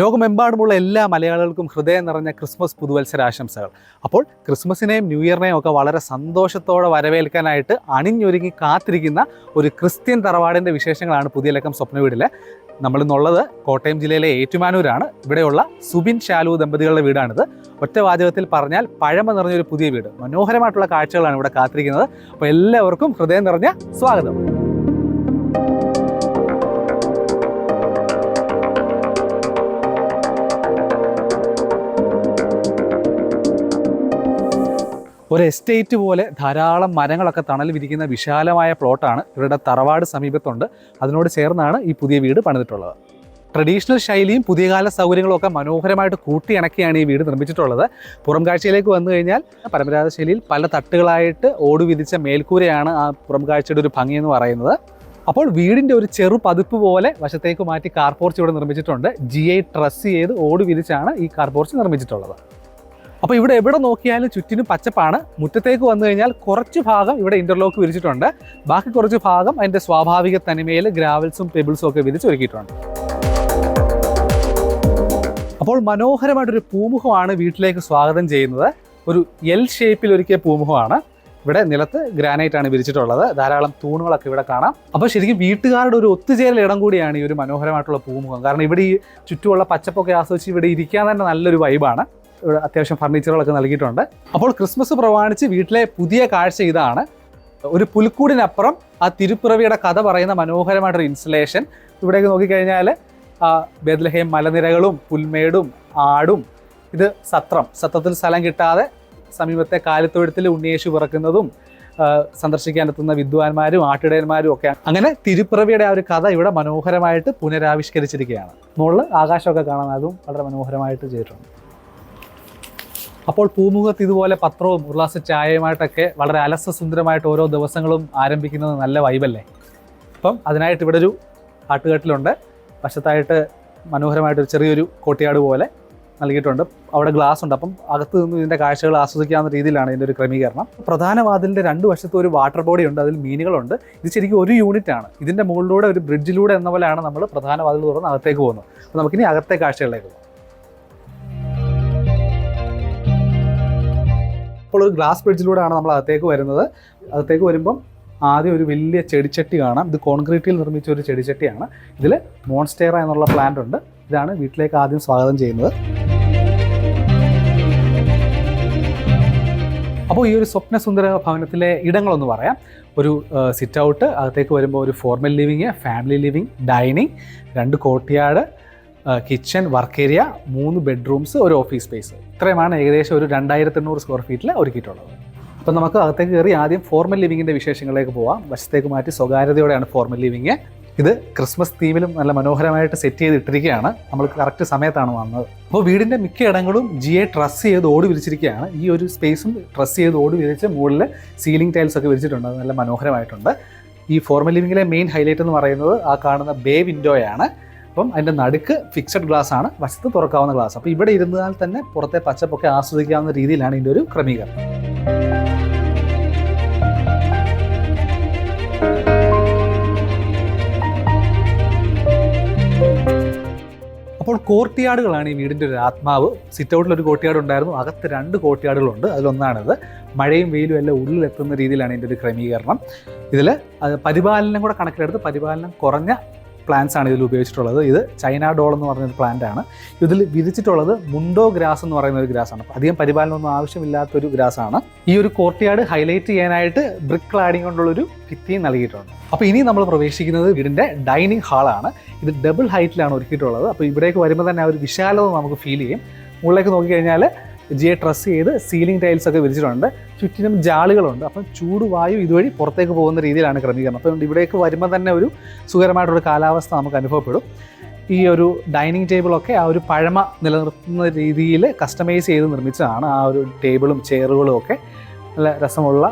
ലോകമെമ്പാടുമുള്ള എല്ലാ മലയാളികൾക്കും ഹൃദയം നിറഞ്ഞ ക്രിസ്മസ് പുതുവത്സരാശംസകൾ. അപ്പോൾ ക്രിസ്മസിനെയും ന്യൂ ഇയറിനെയും ഒക്കെ വളരെ സന്തോഷത്തോടെ വരവേൽക്കാനായിട്ട് അണിഞ്ഞൊരുങ്ങി കാത്തിരിക്കുന്ന ഒരു ക്രിസ്ത്യൻ തറവാടിന്റെ വിശേഷങ്ങളാണ് പുതിയ ലക്കം സ്വപ്ന വീടിൽ നമ്മളിന്നുള്ളത് കോട്ടയം ജില്ലയിലെ ഏറ്റുമാനൂരാണ്. ഇവിടെയുള്ള സുബിൻ ഷാലു ദമ്പതികളുടെ വീടാണിത്. ഒറ്റ വാചകത്തിൽ പറഞ്ഞാൽ പഴമ നിറഞ്ഞൊരു പുതിയ വീട്. മനോഹരമായിട്ടുള്ള കാഴ്ചകളാണ് ഇവിടെ കാത്തിരിക്കുന്നത്. അപ്പോൾ എല്ലാവർക്കും ഹൃദയം നിറഞ്ഞ സ്വാഗതം. ഒരു എസ്റ്റേറ്റ് പോലെ ധാരാളം മരങ്ങളൊക്കെ തണൽ വിരിക്കുന്ന വിശാലമായ പ്ലോട്ടാണ് ഇവരുടെ തറവാട് സമീപത്തുണ്ട്. അതിനോട് ചേർന്നാണ് ഈ പുതിയ വീട് പണിതിട്ടുള്ളത്. ട്രഡീഷണൽ ശൈലിയും പുതിയ കാല സൗകര്യങ്ങളും ഒക്കെ മനോഹരമായിട്ട് കൂട്ടിയിണക്കിയാണ് ഈ വീട് നിർമ്മിച്ചിട്ടുള്ളത്. പുറം കാഴ്ചയിലേക്ക് വന്നു കഴിഞ്ഞാൽ പരമ്പരാഗത ശൈലിയിൽ പല തട്ടുകളായിട്ട് ഓട് വിരിച്ച മേൽക്കൂരയാണ് ആ പുറം കാഴ്ചയുടെ ഒരു ഭംഗി എന്ന് പറയുന്നത്. അപ്പോൾ വീടിന്റെ ഒരു ചെറു പതിപ്പ് പോലെ വശത്തേക്ക് മാറ്റി കാർപോർച്ച് ഇവിടെ നിർമ്മിച്ചിട്ടുണ്ട്. ജി ഐ ട്രസ് ചെയ്ത് ഓട് വിരിച്ചാണ് ഈ കാർപോർച്ച് നിർമ്മിച്ചിട്ടുള്ളത്. അപ്പോൾ ഇവിടെ എവിടെ നോക്കിയാലും ചുറ്റിനും പച്ചപ്പാണ്. മുറ്റത്തേക്ക് വന്നു കഴിഞ്ഞാൽ കുറച്ച് ഭാഗം ഇവിടെ ഇന്റർലോക്ക് വിരിച്ചിട്ടുണ്ട്. ബാക്കി കുറച്ച് ഭാഗം അതിന്റെ സ്വാഭാവിക തനിമയിൽ ഗ്രാവൽസും പെബിൾസും ഒക്കെ വിരിച്ചൊരുക്കിയിട്ടുണ്ട് അപ്പോൾ മനോഹരമായിട്ടൊരു പൂമുഖമാണ് വീട്ടിലേക്ക് സ്വാഗതം ചെയ്യുന്നത്. ഒരു എൽ ഷേപ്പിൽ ഒരുക്കിയ പൂമുഖമാണ്. ഇവിടെ നിലത്ത് ഗ്രാനൈറ്റ് ആണ് വിരിച്ചിട്ടുള്ളത്. ധാരാളം തൂണുകളൊക്കെ ഇവിടെ കാണാം. അപ്പോൾ ശരിക്കും വീട്ടുകാരുടെ ഒരു ഒത്തുചേരൽ ഇടം കൂടിയാണ് ഈ ഒരു മനോഹരമായിട്ടുള്ള പൂമുഖം. കാരണം ഇവിടെ ഈ ചുറ്റുമുള്ള പച്ചപ്പൊക്കെ ആസ്വദിച്ച് ഇവിടെ ഇരിക്കാൻ തന്നെ നല്ലൊരു വൈബാണ് അത്യാവശ്യം ഫർണിച്ചറുകളൊക്കെ നൽകിയിട്ടുണ്ട്. അപ്പോൾ ക്രിസ്മസ് പ്രമാണിച്ച് വീട്ടിലെ പുതിയ കാഴ്ച ഇതാണ്. ഒരു പുൽക്കൂടിനപ്പുറം ആ തിരുപ്പിറവിയുടെ കഥ പറയുന്ന മനോഹരമായിട്ടൊരു ഇൻസ്റ്റലേഷൻ ഇവിടേക്ക് നോക്കിക്കഴിഞ്ഞാൽ ബേദ്ലഹേം മലനിരകളും പുൽമേടും ആടും ഇത് സത്രം. സത്രത്തിൽ സ്ഥലം കിട്ടാതെ സമീപത്തെ കാലിത്തൊഴുത്തിൽ ഉണ്ണിയേശു പിറക്കുന്നതും സന്ദർശിക്കാനെത്തുന്ന വിദ്വാൻമാരും ആട്ടിടയന്മാരും ഒക്കെ അങ്ങനെ തിരുപ്പിറവിയുടെ ആ ഒരു കഥ ഇവിടെ മനോഹരമായിട്ട് പുനരാവിഷ്കരിച്ചിരിക്കുകയാണ്. മുകളിൽ ആകാശമൊക്കെ കാണാൻ അതും വളരെ മനോഹരമായിട്ട് ചെയ്തിട്ടുണ്ട്. അപ്പോൾ പൂമുഖത്ത് ഇതുപോലെ പത്രവും ഉർലാസ ചായയുമായിട്ടൊക്കെ വളരെ അലസസുന്ദരമായിട്ട് ഓരോ ദിവസങ്ങളും ആരംഭിക്കുന്നത് നല്ല വൈബല്ലേ അപ്പം അതിനായിട്ട് ഇവിടെ ഒരു ആട്ടുകെട്ടിലുണ്ട്. വശത്തായിട്ട് മനോഹരമായിട്ടൊരു ചെറിയൊരു കോട്ടിയാട് പോലെ നൽകിയിട്ടുണ്ട്. അവിടെ ഗ്ലാസ് ഉണ്ട്. അപ്പം അകത്ത് നിന്ന് ഇതിന്റെ കാഴ്ചകൾ ആസ്വദിക്കാവുന്ന രീതിയിലാണ് ഇതിന്റെ ഒരു ക്രമീകരണം. പ്രധാന വാതിലിന്റെ രണ്ട് വശത്തും ഒരു വാട്ടർ ബോഡി ഉണ്ട്. അതിൽ മീനുകളുണ്ട്. ഇത് ശരിക്കും ഒരു യൂണിറ്റ് ആണ്. ഇതിന്റെ മുകളിലൂടെ ഒരു ബ്രിഡ്ജിലൂടെ എന്ന പോലെയാണ് നമ്മൾ പ്രധാന വാതിൽ തുറന്ന് അകത്തേക്ക് പോകുന്നത്. അപ്പോൾ നമുക്കിനി അകത്തെ കാഴ്ചകളിലേക്ക് പോകാം. അപ്പോൾ ഒരു ഗ്ലാസ് ബ്രിഡ്ജിലൂടെയാണ് നമ്മൾ അകത്തേക്ക് വരുന്നത്. അകത്തേക്ക് വരുമ്പം ആദ്യം ഒരു വലിയ ചെടിച്ചട്ടി കാണാം. ഇത് കോൺക്രീറ്റിൽ നിർമ്മിച്ച ഒരു ചെടിച്ചട്ടിയാണ്. ഇതിൽ മോൺസ്റ്റേറ എന്നുള്ള പ്ലാന്റ് ഉണ്ട്. ഇതാണ് വീട്ടിലേക്ക് ആദ്യം സ്വാഗതം ചെയ്യുന്നത്. അപ്പോൾ ഈ ഒരു സ്വപ്നസുന്ദര ഭവനത്തിലെ ഇടങ്ങളൊന്ന് പറയാം. ഒരു സിറ്റ് ഔട്ട് അകത്തേക്ക് വരുമ്പോൾ ഒരു formal living family living dining രണ്ട് കോർട്ട്യാർഡ് കിച്ചൺ വർക്ക് ഏരിയ മൂന്ന് ബെഡ്റൂംസ് ഒരു ഓഫീസ് സ്പേസ് ഇത്രയുമാണ് ഏകദേശം ഒരു രണ്ടായിരത്തി എണ്ണൂറ് സ്ക്വയർ ഫീറ്റിൽ ഒരുക്കിയിട്ടുള്ളത്. അപ്പം നമുക്ക് അകത്തേക്ക് കയറി ആദ്യം ഫോർമൽ ലിവിങ്ങിന്റെ വിശേഷങ്ങളിലേക്ക് പോവാം. വശത്തേക്ക് മാറ്റി സ്വകാര്യതയോടെയാണ് ഫോർമൽ ലിവിങ് ഇത് ക്രിസ്മസ് തീമിലും നല്ല മനോഹരമായിട്ട് സെറ്റ് ചെയ്തിട്ടിരിക്കുകയാണ്. നമ്മൾ കറക്റ്റ് സമയത്താണ് വന്നത്. അപ്പോൾ വീടിന്റെ മിക്ക ഇടങ്ങളും ജി എ ട്രസ് ചെയ്ത് ഓട് വിരിച്ചിരിക്കുകയാണ്. ഈ ഒരു സ്പേസും ട്രസ് ചെയ്ത് ഓട് വിരിച്ച് മുകളിൽ സീലിംഗ് ടൈൽസ് ഒക്കെ വിരിച്ചിട്ടുണ്ട്. നല്ല മനോഹരമായിട്ടുണ്ട്. ഈ ഫോർമൽ ലിവിങ്ങിലെ മെയിൻ ഹൈലൈറ്റ് എന്ന് പറയുന്നത് ആ കാണുന്ന ബേ വിൻഡോയാണ് അപ്പം അതിന്റെ നടുക്ക് ഫിക്സഡ് ഗ്ലാസ് ആണ്. വശത്ത് തുറക്കാവുന്ന ഗ്ലാസ് അപ്പോൾ ഇവിടെ ഇരുന്നാൽ തന്നെ പുറത്തെ പച്ചപ്പൊക്കെ ആസ്വദിക്കാവുന്ന രീതിയിലാണ് ഇതിന്റെ ഒരു ക്രമീകരണം. അപ്പോൾ കോർട്ടിയാടുകളാണ് ഈ വീടിന്റെ ഒരു ആത്മാവ്. സിറ്റ് ഔട്ടിൽ ഒരു കോർട്ടിയാട് ഉണ്ടായിരുന്നു. അകത്ത് രണ്ട് കോർട്ടിയാടുകളുണ്ട്. അതിലൊന്നാണിത്. മഴയും വെയിലും എല്ലാം ഉള്ളിലെത്തുന്ന രീതിയിലാണ് ഇതിന്റെ ഒരു ക്രമീകരണം. ഇതിൽ പരിപാലനം കൂടെ കണക്കിലെടുത്ത് പരിപാലനം കുറഞ്ഞ പ്ലാന്റ്സ് ആണ് ഇതിൽ ഉപയോഗിച്ചിട്ടുള്ളത്. ഇത് ചൈന ഡോൾ എന്ന് പറഞ്ഞൊരു പ്ലാന്റ് ആണ്. ഇതിൽ വിരിച്ചിട്ടുള്ളത് മുണ്ടോ ഗ്രാസ് എന്ന് പറയുന്ന ഒരു ഗ്രാസ് ആണ് അധികം പരിപാലനമൊന്നും ആവശ്യമില്ലാത്തൊരു ഗ്രാസ് ആണ്. ഈ ഒരു കോർട്ടിയാർഡ് ഹൈലൈറ്റ് ചെയ്യാനായിട്ട് ബ്രിക്ക് ക്ലാഡിംഗ് കൊണ്ടുള്ളൊരു ഭിത്തിയും നൽകിയിട്ടുണ്ട്. അപ്പോൾ ഇനി നമ്മൾ പ്രവേശിക്കുന്നത് വീടിന്റെ ഡൈനിങ് ഹാളാണ് ഇത് ഡബിൾ ഹൈറ്റിലാണ് ഒരുക്കിയിട്ടുള്ളത്. അപ്പോൾ ഇവിടേക്ക് വരുമ്പോൾ തന്നെ ആ ഒരു വിശാലത നമുക്ക് ഫീൽ ചെയ്യും. മുകളിലേക്ക് നോക്കിക്കഴിഞ്ഞാൽ ജിയെ ട്രസ് ചെയ്ത് സീലിംഗ് ടൈൽസ് ഒക്കെ വിരിച്ചിട്ടുണ്ട്. ചുറ്റിനും ജാളുകളുണ്ട്. അപ്പം ചൂട് വായു ഇതുവഴി പുറത്തേക്ക് പോകുന്ന രീതിയിലാണ് ക്രമീകരണം. അപ്പം ഇവിടേക്ക് വരുമ്പോൾ തന്നെ ഒരു സുഖകരമായിട്ടൊരു കാലാവസ്ഥ നമുക്ക് അനുഭവപ്പെടും. ഈ ഒരു ഡൈനിങ് ടേബിളൊക്കെ ആ ഒരു പഴമ നിലനിർത്തുന്ന രീതിയിൽ കസ്റ്റമൈസ് ചെയ്ത് നിർമ്മിച്ചതാണ്. ആ ഒരു ടേബിളും ചെയറുകളും ഒക്കെ നല്ല രസമുള്ള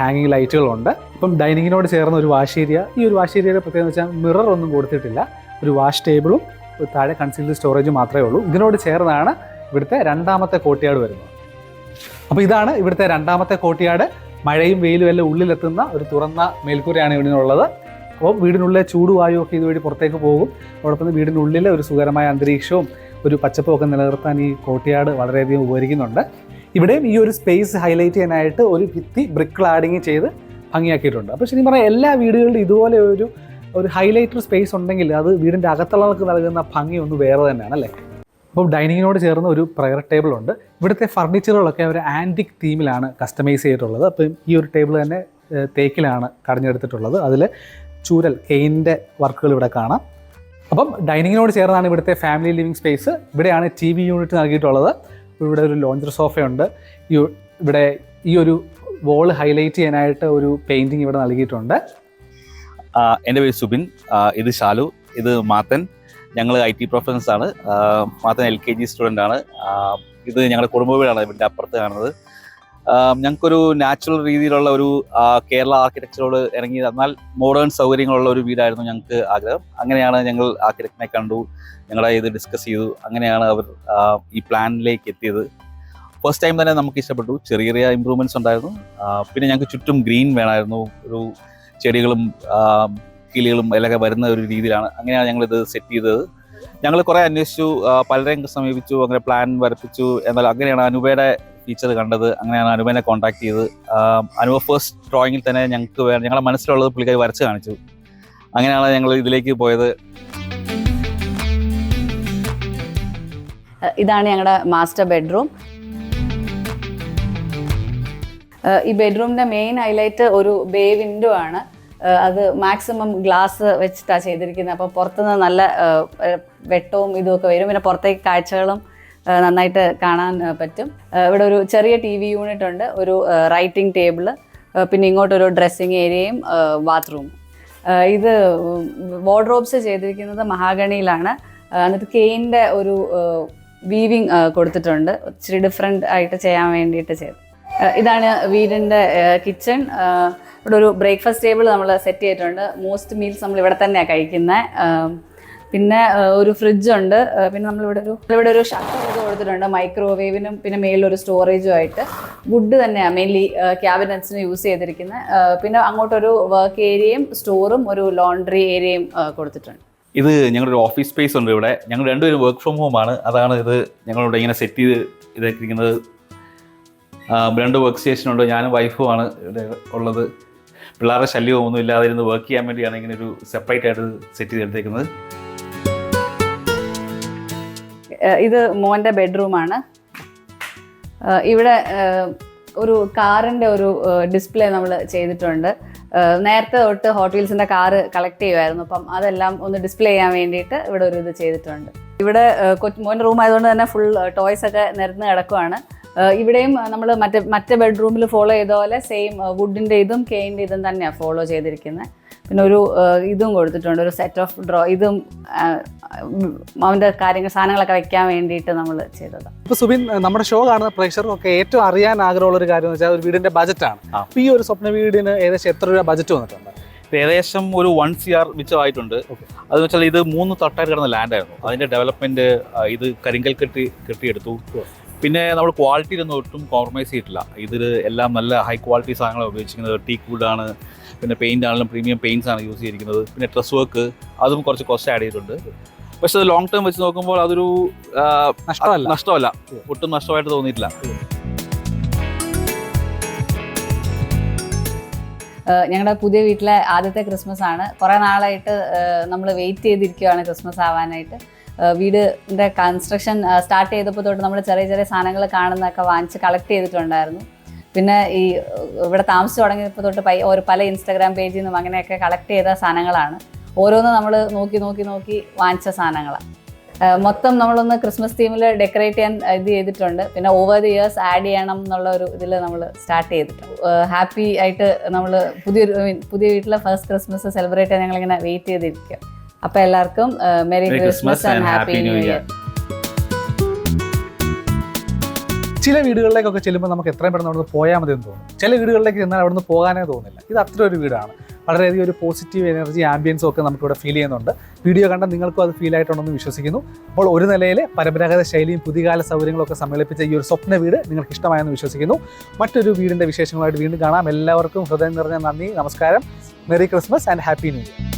ഹാങ്ങിങ് ലൈറ്റുകളുണ്ട് ഇപ്പം ഡൈനിങ്ങിനോട് ചേർന്ന ഒരു വാഷേരിയ ഈ ഒരു വാഷ് ഏരിയയുടെ പ്രത്യേകത വെച്ചാൽ മിറർ ഒന്നും കൊടുത്തിട്ടില്ല. ഒരു വാഷ് ടേബിളും താഴെ കൺസീൽഡ് സ്റ്റോറേജും മാത്രമേ ഉള്ളൂ. ഇതിനോട് ചേർന്നാണ് ഇവിടുത്തെ രണ്ടാമത്തെ കോട്ടിയാട് വരുന്നത്. അപ്പോൾ ഇതാണ് ഇവിടുത്തെ രണ്ടാമത്തെ കോട്ടിയാട്. മഴയും വെയിലും എല്ലാം ഉള്ളിലെത്തുന്ന ഒരു തുറന്ന മേൽക്കൂരയാണ് ഇവിടെ ഉള്ളത് അപ്പോൾ വീടിനുള്ളിലെ ചൂടുവായു ഒക്കെ ഇതുവഴി പുറത്തേക്ക് പോകും. അതോടൊപ്പം വീടിനുള്ളിലെ ഒരു സുഖകരമായ അന്തരീക്ഷവും ഒരു പച്ചപ്പും ഒക്കെ നിലനിർത്താൻ ഈ കോട്ടിയാട് വളരെയധികം ഉപകരിക്കുന്നുണ്ട്. ഇവിടെയും ഈ ഒരു സ്പേസ് ഹൈലൈറ്റ് ചെയ്യാനായിട്ട് ഒരു ഭിത്തി ബ്രിക്ക് ക്ലാഡിങ് ചെയ്ത് ഭംഗിയാക്കിയിട്ടുണ്ട്. അപ്പോൾ ശരിക്കും പറയാം എല്ലാ വീടുകളിലും ഇതുപോലെ ഒരു ഒരു ഹൈലൈറ്റർ സ്പേസ് ഉണ്ടെങ്കിൽ അത് വീടിന്റെ അകത്തുള്ളവർക്ക് നൽകുന്ന ഭംഗി ഒന്ന് വേറെ തന്നെയാണ് അല്ലേ? അപ്പം ഡൈനിങ്ങിനോട് ചേർന്ന ഒരു പ്രയർ ടേബിൾ ഉണ്ട് ഇവിടുത്തെ ഫർണിച്ചറുകളൊക്കെ അവർ ആന്റിക് തീമിലാണ് കസ്റ്റമൈസ് ചെയ്തിട്ടുള്ളത്. അപ്പം ഈ ഒരു ടേബിൾ തന്നെ തേക്കിലാണ് കടഞ്ഞെടുത്തിട്ടുള്ളത്. അതിൽ ചൂരൽ കെയിന്റെ വർക്കുകൾ ഇവിടെ കാണാം. അപ്പം ഡൈനിങ്ങിനോട് ചേർന്നാണ് ഇവിടുത്തെ ഫാമിലി ലിവിംഗ് സ്പേസ്. ഇവിടെയാണ് ടി വി യൂണിറ്റ് നൽകിയിട്ടുള്ളത്. ഇവിടെ ഒരു ലോഞ്ചർ സോഫയുണ്ട്. ഈ ഇവിടെ ഈ ഒരു വോൾ ഹൈലൈറ്റ് ചെയ്യാനായിട്ട് ഒരു പെയിന്റിങ് ഇവിടെ നൽകിയിട്ടുണ്ട്. എന്റെ പേര് സുബിൻ. ഇത് ഷാലു ഇത് മാത്തൻ. ഞങ്ങൾ ഐ ടി പ്രൊഫഷൻസ് ആണ്. മാത്രം എൽ കെ ജി സ്റ്റുഡന്റ് ആണ്. ഇത് ഞങ്ങളുടെ കുടുംബ വീടാണ് ഇതിന്റെ അപ്പുറത്ത് കാണുന്നത്. ഞങ്ങൾക്കൊരു നാച്ചുറൽ രീതിയിലുള്ള ഒരു കേരള ആർക്കിടെക്ചറോട് ഇറങ്ങി തന്നാൽ മോഡേൺ സൗകര്യങ്ങളുള്ള ഒരു വീടായിരുന്നു ഞങ്ങൾക്ക് ആഗ്രഹം. അങ്ങനെയാണ് ഞങ്ങൾ ആർക്കിടെക്റ്റിനെ കണ്ടു. ഞങ്ങളുടെ ഇത് ഡിസ്കസ് ചെയ്തു. അങ്ങനെയാണ് അവർ ഈ പ്ലാനിലേക്ക് എത്തിയത്. ഫസ്റ്റ് ടൈം തന്നെ നമുക്ക് ഇഷ്ടപ്പെട്ടു. ചെറിയ ചെറിയ ഇമ്പ്രൂവ്മെന്റ്സ് ഉണ്ടായിരുന്നു. പിന്നെ ഞങ്ങൾക്ക് ചുറ്റും ഗ്രീൻ വേണമായിരുന്നു ഒരു ചെടികളും കിളികളും എല്ലാം വരുന്ന ഒരു രീതിയിലാണ്. അങ്ങനെയാണ് ഞങ്ങൾ ഇത് സെറ്റ് ചെയ്തത്. ഞങ്ങൾ കുറേ അന്വേഷിച്ചു പലരെയും സമീപിച്ചു അങ്ങനെ പ്ലാൻ വരപ്പിച്ചു. എന്നാൽ അങ്ങനെയാണ് അനുപയുടെ ടീച്ചർ കണ്ടത്. അങ്ങനെയാണ് അനുപനെ കോൺടാക്ട് ചെയ്ത് അനുപ ഫസ്റ്റ് ഡ്രോയിങ്ങിൽ തന്നെ ഞങ്ങൾക്ക് ഞങ്ങളുടെ മനസ്സിലുള്ളത് പുള്ളിക്കാർ വരച്ച് കാണിച്ചു. അങ്ങനെയാണ് ഞങ്ങൾ ഇതിലേക്ക് പോയത്. ഇതാണ് ഞങ്ങളുടെ മാസ്റ്റർ ബെഡ്റൂം ഈ ബെഡ്റൂമിന്റെ മെയിൻ ഹൈലൈറ്റ് ഒരു ബേ വിൻഡോ ആണ്. അത് മാക്സിമം ഗ്ലാസ് വെച്ചിട്ടാണ് ചെയ്തിരിക്കുന്നത് അപ്പോൾ പുറത്തുനിന്ന് നല്ല വെട്ടവും ഇതുമൊക്കെ വരും. പിന്നെ പുറത്തേക്ക് കാഴ്ചകളും നന്നായിട്ട് കാണാൻ പറ്റും. ഇവിടെ ഒരു ചെറിയ ടി വി യൂണിറ്റ് ഉണ്ട്. ഒരു റൈറ്റിംഗ് ടേബിൾ പിന്നെ ഇങ്ങോട്ടൊരു ഡ്രസ്സിങ് ഏരിയയും ബാത്റൂം ഇത് വാർഡ്രോബ്സ് ചെയ്തിരിക്കുന്നത് മഹാഗണിയിലാണ്. എന്നിട്ട് കെയിന്റെ ഒരു വീവിങ് കൊടുത്തിട്ടുണ്ട്. ഇച്ചിരി ഡിഫറെന്റ് ആയിട്ട് ചെയ്യാൻ വേണ്ടിയിട്ട് ചെയ്തു. ഇതാണ് വീടിന്റെ കിച്ചൺ ഇവിടെ ഒരു ബ്രേക്ക്ഫാസ്റ്റ് ടേബിൾ നമ്മൾ സെറ്റ് ചെയ്തിട്ടുണ്ട്. മോസ്റ്റ് മീൽസ് നമ്മൾ ഇവിടെ തന്നെയാണ് കഴിക്കുന്നത് പിന്നെ ഒരു ഫ്രിഡ്ജ് ഉണ്ട്. പിന്നെ നമ്മളിവിടെ ഒരു ഇവിടെ ഒരു ഷട്ടർ ഒക്കെ കൊടുത്തിട്ടുണ്ട്. മൈക്രോവേവിനും പിന്നെ മേളിലൊരു സ്റ്റോറേജും ആയിട്ട്. വുഡ് തന്നെയാണ് മെയിൻലി ക്യാബിനറ്റ്സിന് യൂസ് ചെയ്തിരിക്കുന്നത് പിന്നെ അങ്ങോട്ടൊരു വർക്ക് ഏരിയയും സ്റ്റോറും ഒരു ലോണ്ടറി ഏരിയയും കൊടുത്തിട്ടുണ്ട്. ഇത് ഞങ്ങളുടെ ഓഫീസ് സ്പേസ് ഉണ്ട് ഇവിടെ. ഞങ്ങൾ രണ്ടുപേരും വർക്ക് ഫ്രം ഹോം ആണ്. അതാണ് ഇത് ഞങ്ങളിവിടെ ഇങ്ങനെ സെറ്റ് ചെയ്ത് ഇതാക്കിയിരിക്കുന്നത്. രണ്ട് വർക്ക് സ്റ്റേഷൻ ഉണ്ട്. ഞാനും വൈഫുമാണ് ഇവിടെ ഉള്ളത്. പിള്ളേരുടെ ശല്യവും ഒന്നും ഇല്ലാതെ ഇരുന്ന് വർക്ക് ചെയ്യാൻ വേണ്ടിയാണ് ഇങ്ങനെ ഒരു സെപ്പറേറ്റ് ആയിട്ട് സെറ്റ് ചെയ്തെടുത്തേക്കുന്നത്. ഇത് മോന്റെ ബെഡ്റൂമാണ് ഇവിടെ ഒരു കാറിന്റെ ഒരു ഡിസ്പ്ലേ നമ്മൾ ചെയ്തിട്ടുണ്ട്. നേരത്തെ തൊട്ട് ഹോട്ട് വീൽസിന്റെ കാറ് കളക്ട് ചെയ്യുമായിരുന്നു അപ്പം അതെല്ലാം ഒന്ന് ഡിസ്പ്ലേ ചെയ്യാൻ വേണ്ടിയിട്ട് ഇവിടെ ഒരു ഇത് ചെയ്തിട്ടുണ്ട്. ഇവിടെ കൊച്ചു മോന്റെ റൂം ആയതുകൊണ്ട് തന്നെ ഫുൾ ടോയ്സ് ഒക്കെ നിരന്ന് കിടക്കുവാണ്. ഇവിടെയും നമ്മൾ മറ്റേ മറ്റേ ബെഡ്റൂമിൽ ഫോളോ ചെയ്ത പോലെ സെയിം വുഡിന്റെ ഇതും കെയിന്റെ ഇതും തന്നെയാണ് ഫോളോ ചെയ്തിരിക്കുന്നത് പിന്നെ ഒരു ഇതും കൊടുത്തിട്ടുണ്ട് ഒരു സെറ്റ് ഓഫ് ഡ്രോ ഇതും അവന്റെ കാര്യങ്ങൾ സാധനങ്ങളൊക്കെ വെക്കാൻ വേണ്ടിയിട്ട് നമ്മൾ ചെയ്തത്. ഇപ്പോൾ സുബിൻ നമ്മുടെ ഷോ കാണുന്ന പ്രേക്ഷകർക്കൊക്കെ ഏറ്റവും അറിയാൻ ആഗ്രഹമുള്ള ഒരു കാര്യം എന്ന് വെച്ചാൽ ഒരു വീടിന്റെ ബജറ്റാണ് അപ്പോൾ ഈ ഒരു സ്വപ്ന വീടിന് ഏകദേശം എത്ര രൂപ ബജറ്റ് വന്നിട്ടുണ്ട്? ഏകദേശം ഒരു വൺ സി ആർ മിച്ചമായിട്ടുണ്ട്. അതെന്ന് വെച്ചാൽ ഇത് മൂന്ന് തട്ടായിട്ട് കിടന്ന ലാൻഡായിരുന്നു അതിന്റെ ഡെവലപ്മെന്റ് ഇത് കരിങ്കൽ കെട്ടി കെട്ടിയെടുത്തു. പിന്നെ നമ്മൾ ക്വാളിറ്റിയിലൊന്നും ഒട്ടും കോംപ്രമൈസ് ചെയ്തിട്ടില്ല. ഇതിൽ എല്ലാം നല്ല ഹൈ ക്വാളിറ്റി സാധനങ്ങളാണ് ഉപയോഗിച്ചിരിക്കുന്നത്. ടീക്ക് വുഡാണ് പിന്നെ പെയിന്റ് ആണെങ്കിലും പ്രീമിയം പെയിന്റ്സ് ആണ് യൂസ് ചെയ്തിരിക്കുന്നത്. പിന്നെ ഡ്രസ് വർക്ക് അതും കുറച്ച് കോസ്റ്റ് ആഡ് ചെയ്തിട്ടുണ്ട്. പക്ഷെ അത് ലോങ് ടേം വെച്ച് നോക്കുമ്പോൾ അതൊരു നഷ്ടമല്ല. നഷ്ടമല്ല. ഒട്ടും നഷ്ടമായിട്ട് തോന്നിയിട്ടില്ല. ഞങ്ങളുടെ പുതിയ വീട്ടിലെ ആദ്യത്തെ ക്രിസ്മസ് ആണ് കുറേ നാളായിട്ട് നമ്മൾ വെയിറ്റ് ചെയ്തിരിക്കുകയാണ് ക്രിസ്മസ് ആവാനായിട്ട്. വീടിന്റെ കൺസ്ട്രക്ഷൻ സ്റ്റാർട്ട് ചെയ്തപ്പോൾ തൊട്ട് നമ്മൾ ചെറിയ ചെറിയ സാധനങ്ങൾ കാണുന്നതൊക്കെ വാങ്ങിച്ച് കളക്ട് ചെയ്തിട്ടുണ്ടായിരുന്നു. പിന്നെ ഈ ഇവിടെ താമസിച്ച് തുടങ്ങിയപ്പോൾ തൊട്ട് പൈ ഒരു പല ഇൻസ്റ്റാഗ്രാം പേജിൽ നിന്നും അങ്ങനെയൊക്കെ കളക്ട് ചെയ്ത സാധനങ്ങളാണ്. ഓരോന്ന് നമ്മൾ നോക്കി നോക്കി നോക്കി വാങ്ങിച്ച സാധനങ്ങളാണ് മൊത്തം നമ്മളൊന്ന് ക്രിസ്മസ് തീമിൽ ഡെക്കറേറ്റ് ചെയ്യാൻ ഇത് ചെയ്തിട്ടുണ്ട്. പിന്നെ ഓവർ ദി ഇയേഴ്സ് ആഡ് ചെയ്യണം എന്നുള്ള ഒരു ഇതിൽ നമ്മൾ സ്റ്റാർട്ട് ചെയ്തിട്ടുണ്ട്. ഹാപ്പി ആയിട്ട് നമ്മൾ പുതിയൊരു പുതിയ വീട്ടിലെ ഫസ്റ്റ് ക്രിസ്മസ് സെലിബ്രേറ്റ് ചെയ്യാൻ ഞങ്ങളിങ്ങനെ വെയിറ്റ് ചെയ്തിരിക്കുക അപ്പോൾ എല്ലാവർക്കും merry Christmas and happy new year ചില വീടുകളിലേക്കൊക്കെ ചെല്ലുമ്പോൾ നമുക്ക് എത്രയും പെട്ടെന്ന് അവിടുന്ന് പോയാൽ മതി എന്ന് തോന്നും. ചില വീടുകളിലേക്ക് ചെന്നാൽ അവിടുന്ന് പോകാനേ തോന്നില്ല. ഇത് അത്ര ഒരു വീടാണ്. വളരെയധികം ഒരു പോസിറ്റീവ് എനർജി ആംബിയൻസും ഒക്കെ നമുക്കിവിടെ ഫീൽ ചെയ്യുന്നുണ്ട്. വീഡിയോ കണ്ട നിങ്ങൾക്കും അത് ഫീൽ ആയിട്ടുണ്ടെന്ന് വിശ്വസിക്കുന്നു. അപ്പോൾ ഒരു നിലയിൽ പരമ്പരാഗത ശൈലിയും പുതിയകാല സൗകര്യങ്ങളൊക്കെ സമ്മേളിപ്പിച്ച ഈ ഒരു സ്വപ്ന വീട് നിങ്ങൾക്ക് ഇഷ്ടമായെന്ന് വിശ്വസിക്കുന്നു. മറ്റൊരു വീടിന്റെ വിശേഷങ്ങളായിട്ട് വീണ്ടും കാണാം. എല്ലാവർക്കും ഹൃദയം നിറഞ്ഞ നന്ദി നമസ്കാരം. Merry Christmas and happy new year